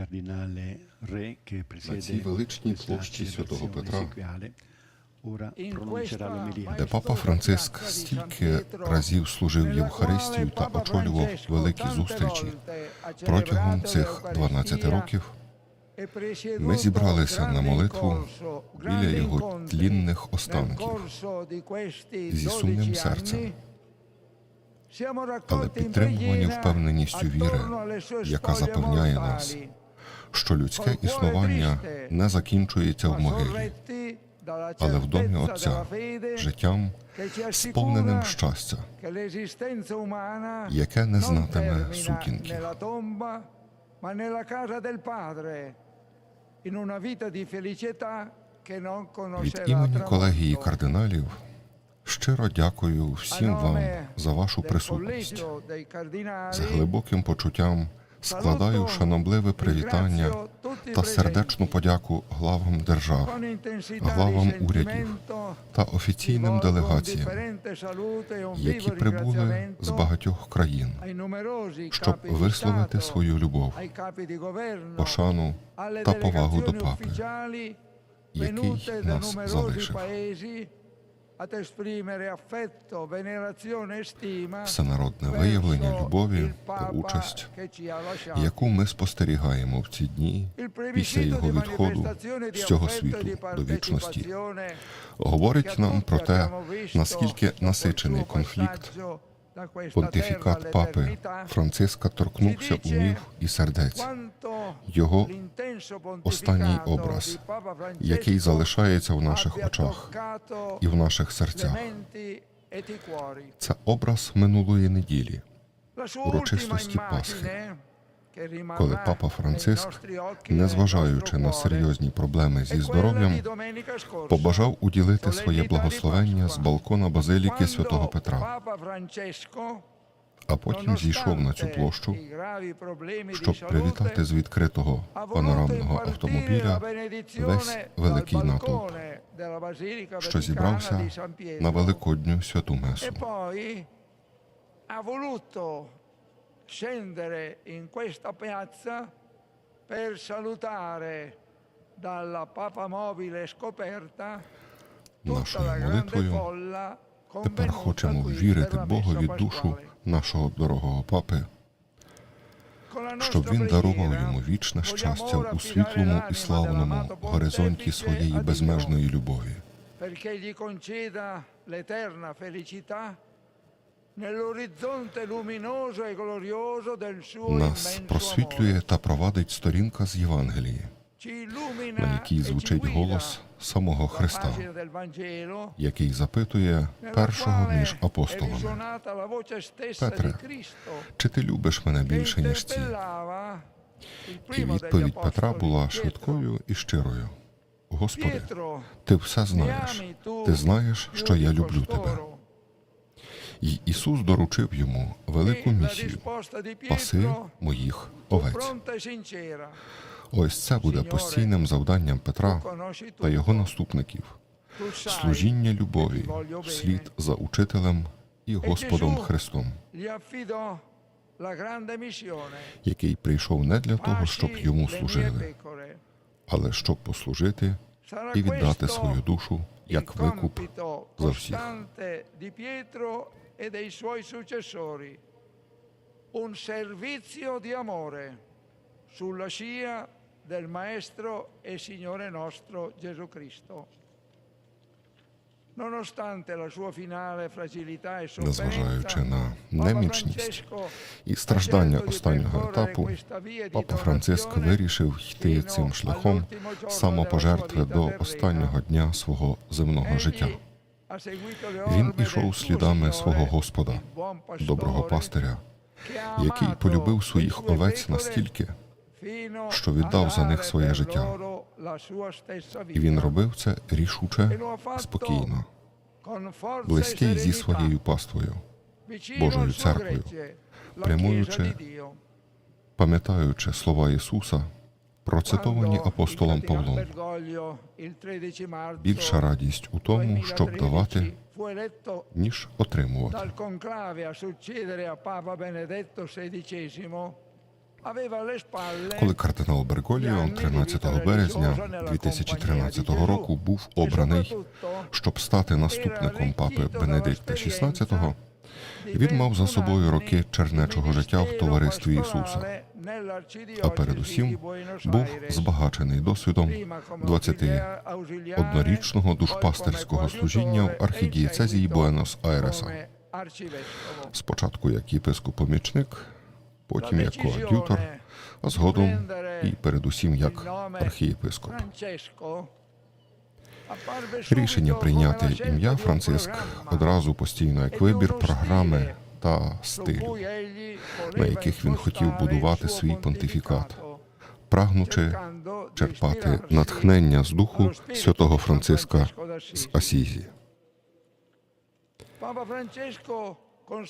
На presiede цій величній площі святого Петра, де папа Франциск стільки разів служив Євхаристію та очолював великі зустрічі протягом цих 12 років, ми зібралися на молитву біля його тлінних останків зі сумним серцем, але підтримувані впевненістю віри, яка запевняє нас, що людське існування не закінчується в могилі, але в домі Отця, життям, сповненим щастя, яке не знатиме сутінків. Від імені колегії кардиналів щиро дякую всім вам за вашу присутність. З глибоким почуттям складаю шанобливе привітання та сердечну подяку главам держав, главам урядів та офіційним делегаціям, які прибули з багатьох країн, щоб висловити свою любов, пошану та повагу до папи, який нас залишив. Всенародне виявлення любові та участь, яку ми спостерігаємо в ці дні після його відходу з цього світу до вічності, говорить нам про те, наскільки насичений конфлікт понтифікат папи Франциска торкнувся умів і сердець. Його останній образ, який залишається в наших очах і в наших серцях. Це образ минулої неділі, урочистості Пасхи, коли папа Франциск, незважаючи на серйозні проблеми зі здоров'ям, побажав уділити своє благословення з балкона базиліки святого Петра, а потім зійшов на цю площу, щоб привітати з відкритого панорамного автомобіля весь великий натовп, що зібрався на великодню святу месу. Scendere in questa piazza per salutare dalla papamobile scoperta tutta la grande folla тепер хочемо la Богові душу нашого дорогого папи, щоб він дарував йому вічне щастя у світлому і славному горизонті своєї безмежної любові. Нас просвітлює та провадить сторінка з Євангелії, на якій e звучить голос самого Христа, який запитує першого між апостолами: Петре, чи ти любиш мене більше, ніж ці? І відповідь Петра була швидкою і щирою. Господи, ти все знаєш. Ти знаєш, що я люблю тебе. І Ісус доручив йому велику місію. паси моїх овець. Ось це буде постійним завданням Петра та його наступників. Служіння любові вслід за учителем і Господом Христом, який прийшов не для того, щоб йому служили, але щоб послужити і віддати свою душу як викуп за всіх. E dei suoi successori. Un servizio di amore sulla scia del Maestro e Signore nostro Gesù Cristo. Nonostante la sua finale fragilità e незважаючи на немічність і страждання останнього етапу, Папа Франциск donazione вирішив йти цим шляхом самопожертви до останнього дня свого земного життя. Він ішов слідами свого Господа, доброго пастиря, який полюбив своїх овець настільки, що віддав за них своє життя. і він робив це рішуче, спокійно, близький зі своєю паствою, Божою церквою, прямуючи пам'ятаючи слова Ісуса, процитовані апостолом Павлом. Cardinal Bergoglio il 13 marzo Більша радість у тому, щоб давати, ніж отримувати. Коли кардинал Берголіо 13 березня 2013 року був обраний, щоб стати наступником папи Бенедикта XVI, він мав за собою роки чернечого життя в товаристві Ісуса, а передусім був збагачений досвідом 21-річного душпастерського служіння в архідієцезії Буенос-Айреса. Спочатку як єпископ-помічник, потім як коад'ютор, а згодом і передусім як архієпископ. Рішення прийняти ім'я Франциск одразу постійно як вибір програми та стилю, на яких він хотів будувати свій понтифікат, прагнучи черпати натхнення з духу святого Франциска з Асізі.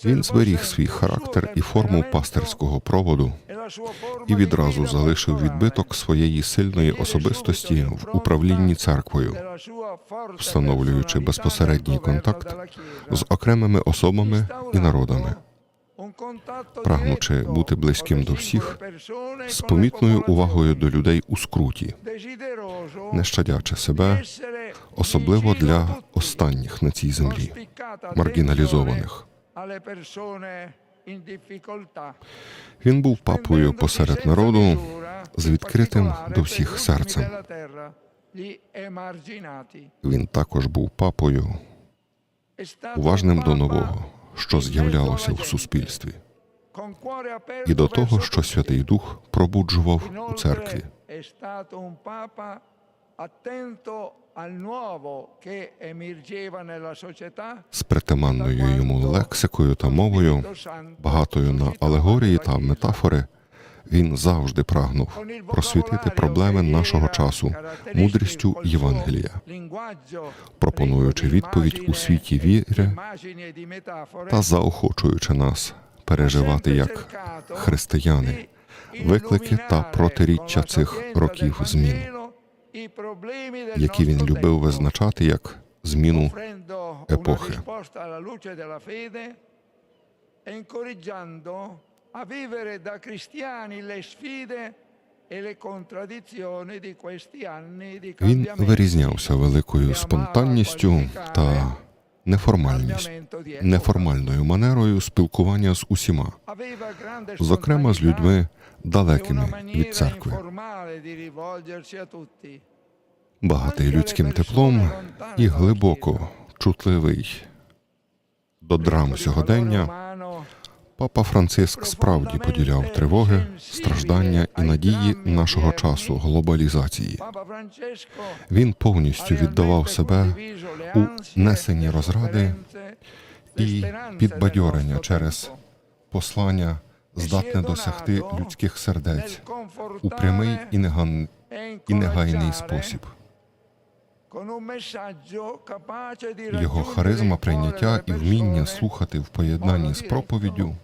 Він зберіг свій характер і форму пастирського проводу і відразу залишив відбиток своєї сильної особистості в управлінні церквою, встановлюючи безпосередній контакт з окремими особами і народами, прагнучи бути близьким до всіх, з помітною увагою до людей у скруті, не щадячи себе, особливо для останніх на цій землі, маргіналізованих. Він був папою посеред народу з відкритим до всіх серцем. Він також був папою, уважним до нового, що з'являлося в суспільстві, і до того, що Святий Дух пробуджував у церкві. Attento al nuovo che emergeva nella società, З притаманною йому лексикою та мовою, багатою на алегорії та метафори, він завжди прагнув просвітити проблеми нашого часу мудрістю Євангелія, пропонуючи відповідь у світі віри та заохочуючи нас переживати як християни виклики та протиріччя цих років змін, які він любив визначати як зміну епохи. a vivere da cristiani le sfide e Він вирізнявся великою спонтанністю та неформальністю, cambiamento неформальною манерою спілкування з усіма, зокрема з людьми далекими від церкви, багатий людським теплом і глибоко чутливий до драм сьогодення. Папа Франциск справді поділяв тривоги, страждання і надії нашого часу глобалізації. Він повністю віддавав себе у несенні розради і підбадьорення через послання, здатне досягти людських сердець у прямий і негайний спосіб. Його харизма прийняття і вміння слухати в поєднанні з проповіддю,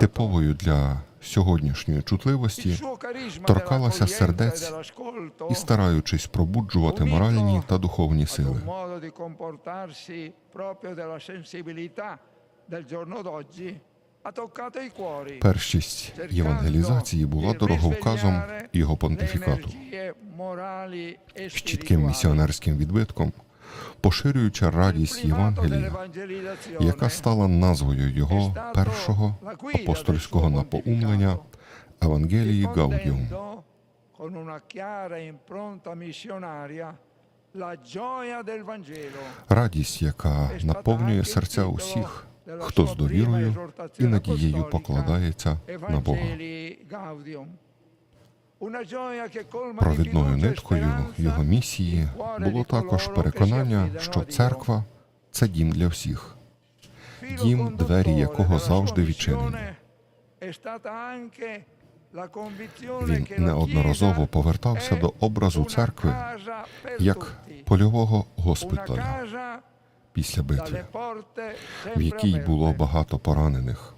типовою для сьогоднішньої чутливості, торкалася сердець і стараючись пробуджувати моральні та духовні сили. del giorno d'oggi Першість євангелізації була дороговказом його понтифікату, з чітким місіонерським відбитком, поширюючи радість Євангелія, яка стала назвою його першого апостольського напоумлення Евангелії Гаудіум. радість, яка наповнює серця усіх, хто з довірою і надією покладається на Бога. Провідною ниткою його місії було також переконання, що церква це дім для всіх, дім, двері якого завжди відчинені. Він неодноразово повертався до образу церкви як польового госпіталя після битви, в якій було багато поранених.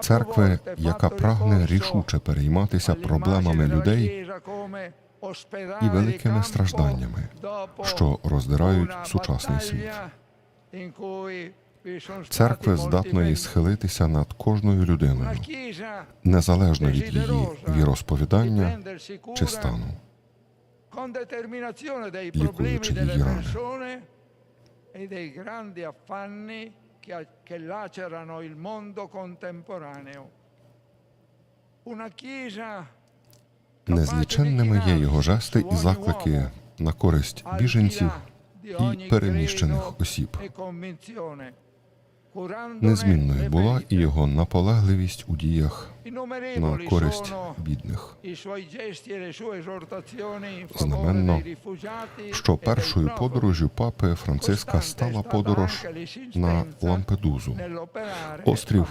Церкви, яка прагне рішуче перейматися проблемами людей і великими стражданнями, що роздирають сучасний світ. церкви здатної схилитися над кожною людиною, незалежно від її віросповідання чи стану. Лікуючи її рани. E dei grandi affanni che, che lacerano il mondo contemporaneo. Una Chiesa Незліченними є його жести і заклики на користь біженців і переміщених осіб. Незмінною була і його наполегливість у діях на користь бідних. Знаменно, що першою подорожю папи Франциска стала подорож на Лампедузу, острів,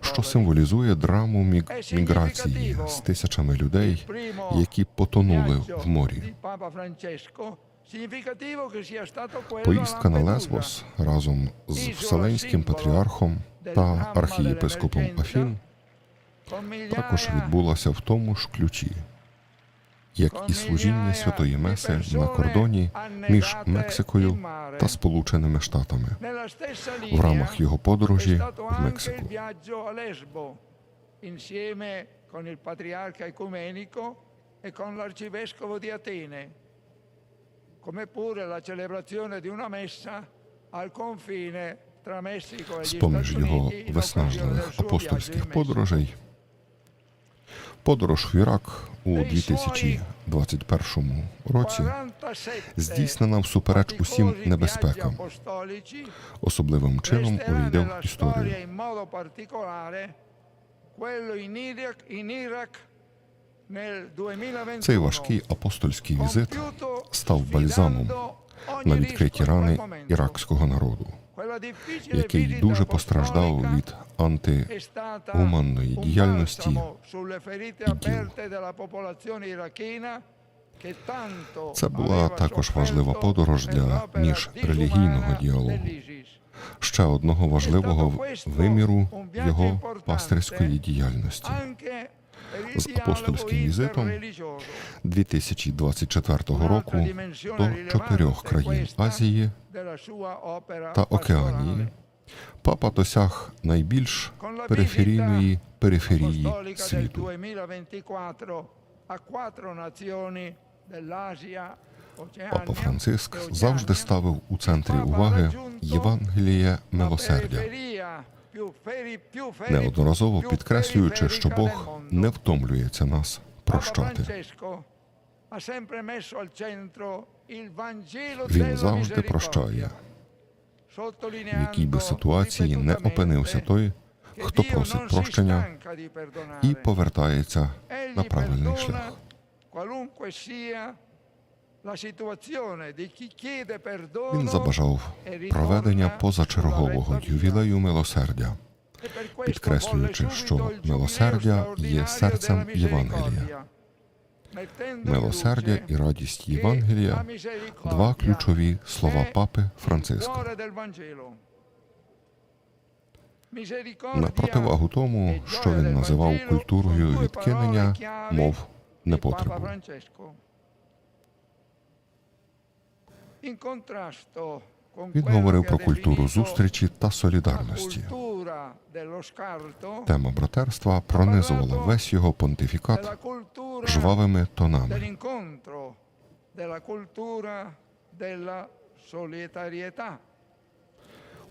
що символізує драму міг- міграції з тисячами людей, які потонули в морі. Поїздка на Лесбос разом з Вселенським патріархом та архієпископом Афін також відбулася в тому ж ключі, як і служіння святої Меси на кордоні між Мексикою та Сполученими Штатами. В рамах його подорожі в Мексику. insieme con il patriarca ecumenico e con l'arcivescovo di Atene, come pure la celebrazione di una messa al confine tra Messico e gli Stati Uniti виснажливих апостольських подорожей. Подорож в Ірак у 2021 році здійснена всупереч усім небезпекам, особливим чином увійде в історію. Цей важкий апостольський візит став бальзамом на відкриті рани іракського народу, який дуже постраждав від анти è stata гуманної un діяльності і Це була також важлива подорож для міжрелігійного діалогу, ще одного важливого виміру його пастирської діяльності. З апостольським візитом 2024 року до чотирьох країн Азії та Океанії папа досяг найбільш периферійної периферії світу. 2024 a quattro nazioni dell'Asia, Папа Франциск завжди ставив у центрі уваги Євангеліє милосердя, неодноразово підкреслюючи, що Бог не втомлюється нас прощати. Він завжди прощає, в якій би ситуації не опинився той, хто просить прощення і повертається на правильний шлях. Він забажав проведення позачергового ювілею милосердя, e підкреслюючи, що милосердя є серцем Євангелія. Милосердя і радість Євангелія два ключові слова папи Франциска. На противагу тому, e що він називав культурою відкинення мов непотребу. Francesco. In contrasto con Він говорив про культуру зустрічі та солідарності. Тема братерства пронизувала весь його понтифікат жвавими тонами.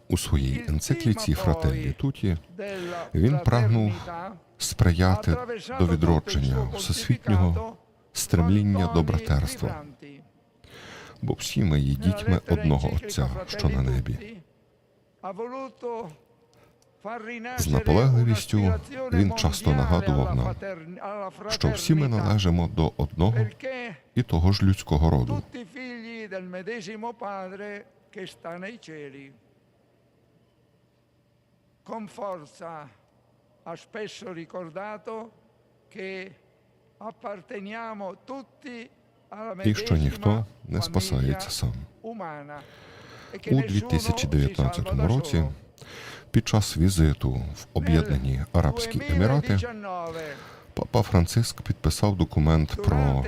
У своїй енцикліці Фрателлі Туті Він прагнув сприяти до відродження всесвітнього стремління до братерства. Бо всі ми є дітьми одного Отця, що на небі. З наполегливістю він часто нагадував нам, що всі ми належимо до одного і того ж людського роду. ricordato che apparteniamo tutti І що ніхто не спасається сам. У nessuno si 2019 році, під час візиту в Об'єднані Арабські Емірати, Папа Франциск підписав документ про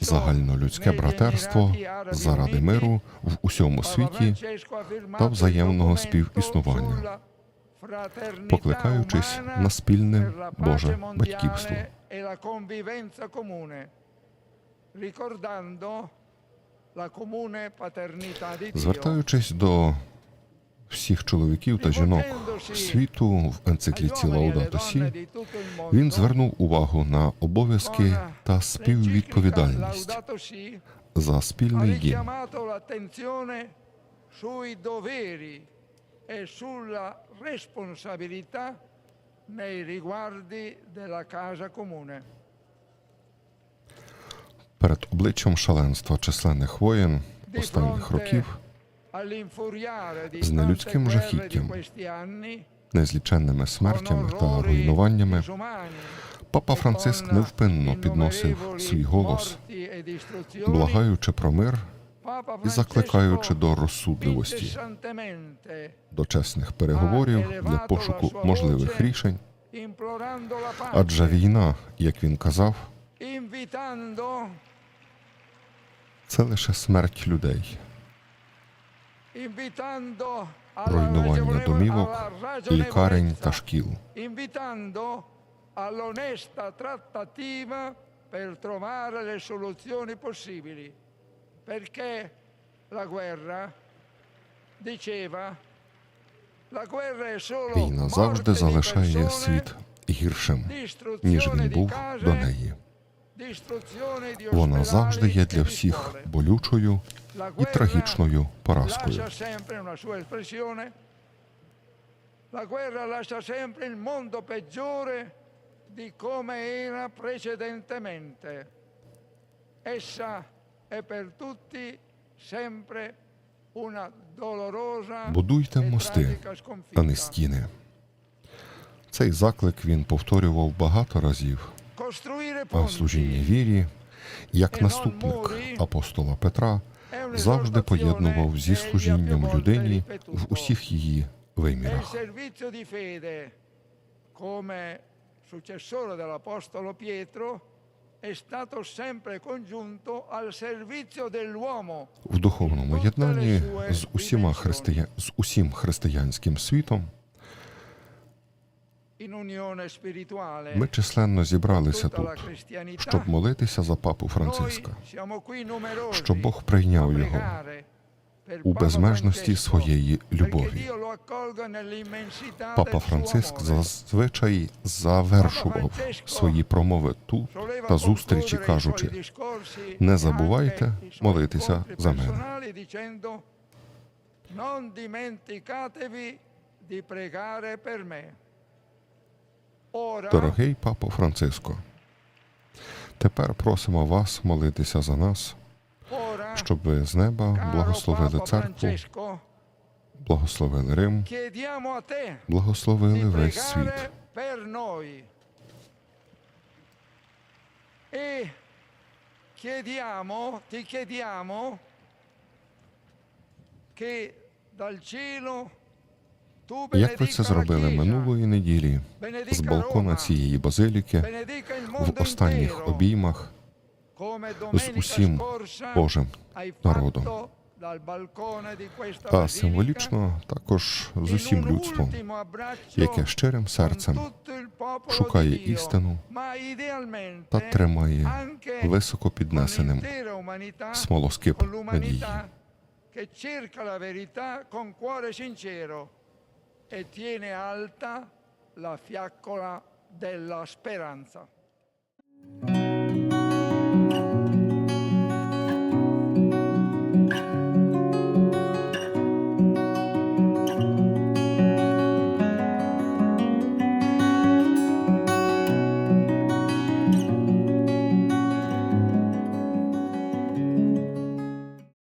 загальнолюдське братерство заради миру в усьому світі та взаємного співіснування, покликаючись на спільне Боже батьківство. Звертаючись до всіх чоловіків та жінок світу в енцикліці Лаудато Сі, він звернув увагу на обов'язки та співвідповідальність за спільний дім. e sulla responsabilità nei riguardi della casa comune. Перед обличчям шаленства численних воєн останніх років, з нелюдським жахіттям, незліченними смертями та руйнуваннями, папа Франциск невпинно підносив свій голос, благаючи про мир і закликаючи до розсудливості, до чесних переговорів для пошуку можливих рішень. Адже війна, як він казав, це лише смерть людей, руйнування домівок, лікарень та шкіл. all'onesta trattativa per trovare le soluzioni possibili, perché la guerra, diceva, la guerra è solo Війна завжди залишає світ гіршим, ніж він був до неї. Вона завжди є e для всіх болючою і трагічною поразкою. La guerra lascia sempre il mondo peggiore di come era precedentemente. Essa è per tutti sempre una dolorosa Будуйте e мости, а не стіни. Цей заклик він повторював багато разів, а в служінні вірі, як наступник апостола Петра, завжди поєднував зі служінням людині в усіх її E вимірах. come successore dell'Apostolo Pietro, è stato sempre congiunto al servizio dell'uomo. В духовному єднанні з усіма христия... з усім християнським світом ми численно зібралися тут, щоб молитися за папу Франциска, щоб Бог прийняв його у безмежності своєї любові. Папа Франциск зазвичай завершував свої промови тут та зустрічі, кажучи: «Не e забувайте молитися за мене». non dimenticatevi di pregare per me. Дорогий папа Франциско, тепер просимо вас молитися за нас, щоб ви з неба благословили церкву, благословили Рим, благословили весь світ. E chiediamo, ti chiediamo che dal cielo Як ви це зробили минулої неділі з балкона цієї базиліки в останніх обіймах з усім Божим народом, а символічно також з усім людством, яке щирим серцем шукає істину та тримає високо піднесеним смолоскип надії. e tiene alta la fiaccola della speranza.